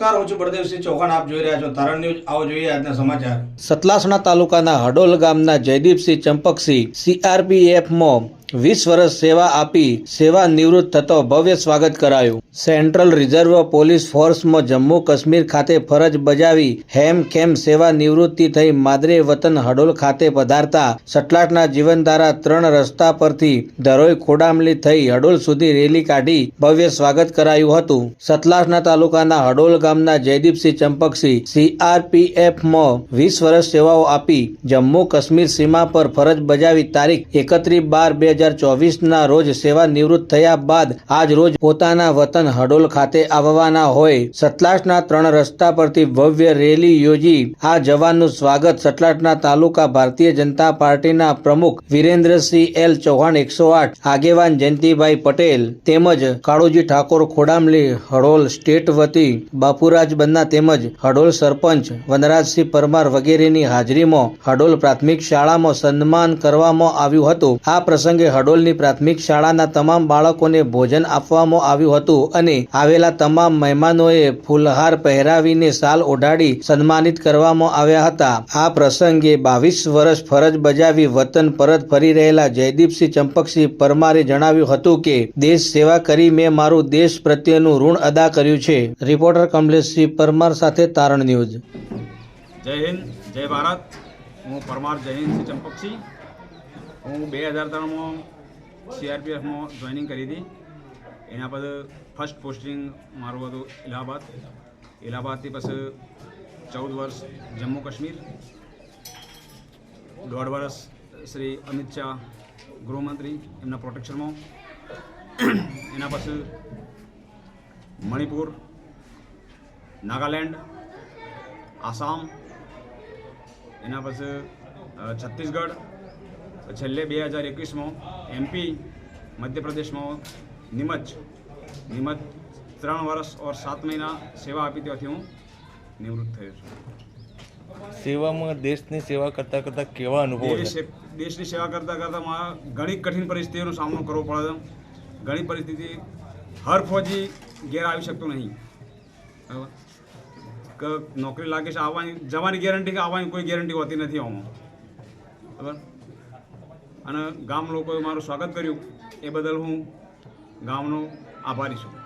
નમસ્કાર, હું છું બળદેવસિંહ ચૌહાણ. આપ જોઈ રહ્યા છો તારણ ન્યૂઝ. આવો જોઈએ આજના સમાચાર. સતલાસણા તાલુકાના હડોલ ગામના જયદીપસિંહ ચંપકસિંહ સીઆરપીએફમાં વીસ વર્ષ સેવા આપી સેવા નિવૃત્ત થતો ભવ્ય સ્વાગત કરાયું. સેન્ટ્રલ રિઝર્વ પોલીસ ફોર્સમાં જમ્મુ કાશ્મીર ખાતે ફરજ બજાવી હેમ ખેમ સેવા નિવૃત્તિ થઈ માદરે વતન હડોલ ખાતે પધારતા સટલાટના જીવનધારા ત્રણ રસ્તા પરથી ધરોઈ ખોડામલી થઈ હડોલ સુધી રેલી કાઢી ભવ્ય સ્વાગત કરાયું હતું. સતલાસના તાલુકાના હડોલ ગામના જયદીપસિંહ ચંપકસિંહ સીઆરપીએફમાં વીસ વર્ષ સેવાઓ આપી જમ્મુ કાશ્મીર સીમા પર ફરજ બજાવી તારીખ એકત્રીસ બાર બે હજાર ચોવીસના રોજ સેવા નિવૃત્ત થયા બાદ આજ રોજ પોતાના વતન હડોલ ખાતે આવવાના હોય. સતલાસના ત્રણ રસ્તા પરથી ભવ્ય રેલી યોજી આ જવાનનું સ્વાગત સતલાસના તાલુકા ભારતીય જનતા પાર્ટીના પ્રમુખ વિરેન્દ્રસિંહ એલ ચૌહાણ એકસો આઠ, આગેવાન જયંતિભાઈ પટેલ તેમજ કાળુજી ઠાકોર ખોડામલી હડોલ સ્ટેટ વતી બાપુરાજ બન્ના તેમજ હડોલ સરપંચ વનરાજસિંહ પરમાર વગેરેની હાજરીમાં હડોલ પ્રાથમિક શાળામાં સન્માન કરવામાં આવ્યું હતું. આ પ્રસંગે હડોલની પ્રાથમિક શાળાના તમામ બાળકોને ભોજન આપવામાં આવ્યું હતું અને આવેલા તમામ મહેમાનોએ ફૂલહાર પહેરાવીને સાલ ઓઢાડી સન્માનિત કરવામાં આવ્યા હતા. આ પ્રસંગે બાવીસ વર્ષ ફરજ બજાવી વતન પરત ફરી રહેલા જયદીપસિંહ ચંપકસિંહ પરમારે જણાવ્યું હતું કે, દેશ સેવા કરી મેં મારું દેશ પ્રત્યેનું ઋણ અદા કર્યું છે. રિપોર્ટર કમલેશસિંહ પરમાર સાથે તારણ ન્યૂઝ. જય હિન્દ, જય ભારત. હું પરમાર જયહિંદસિંહ ચંપકસિંહ. હું બે હજાર ત્રણમાં સીઆરપીએફમાં જોઈનિંગ કરી હતી. એના પછી ફર્સ્ટ પોસ્ટિંગ મારું હતું ઇલાહાબાદ. ઇલાહાબાદથી પછી ચૌદ વર્ષ જમ્મુ કાશ્મીર. દોઢ વર્ષ શ્રી અમિત શાહ ગૃહમંત્રી એમના પ્રોટેક્શનમાં. એના પછી મણિપુર, નાગાલેન્ડ, આસામ. એના પછી છત્તીસગઢ છેલ્લે બે હજાર એકવીસમાં એમપી મધ્યપ્રદેશમાં નિમજ નિમજ ત્રણ વર્ષ ઓર સાત મહિના સેવા આપી ત્યાંથી હું નિવૃત્ત થયો છું. સેવામાં દેશની સેવા કરતાં કરતાં કેવા અનુભવ દેશની સેવા કરતાં કરતાં મારા ઘણી કઠિન પરિસ્થિતિઓનો સામનો કરવો પડે છે. ઘણી પરિસ્થિતિ હર ફોજી ઘેર આવી શકતો નહીં. બરાબર? નોકરી લાગે છે આવવાની જવાની ગેરંટી કે આવવાની કોઈ ગેરંટી હોતી નથી આમાં. બરાબર? અને ગામ લોકોએ મારું સ્વાગત કર્યું. એ બદલ હું ગામનો આભારી છું.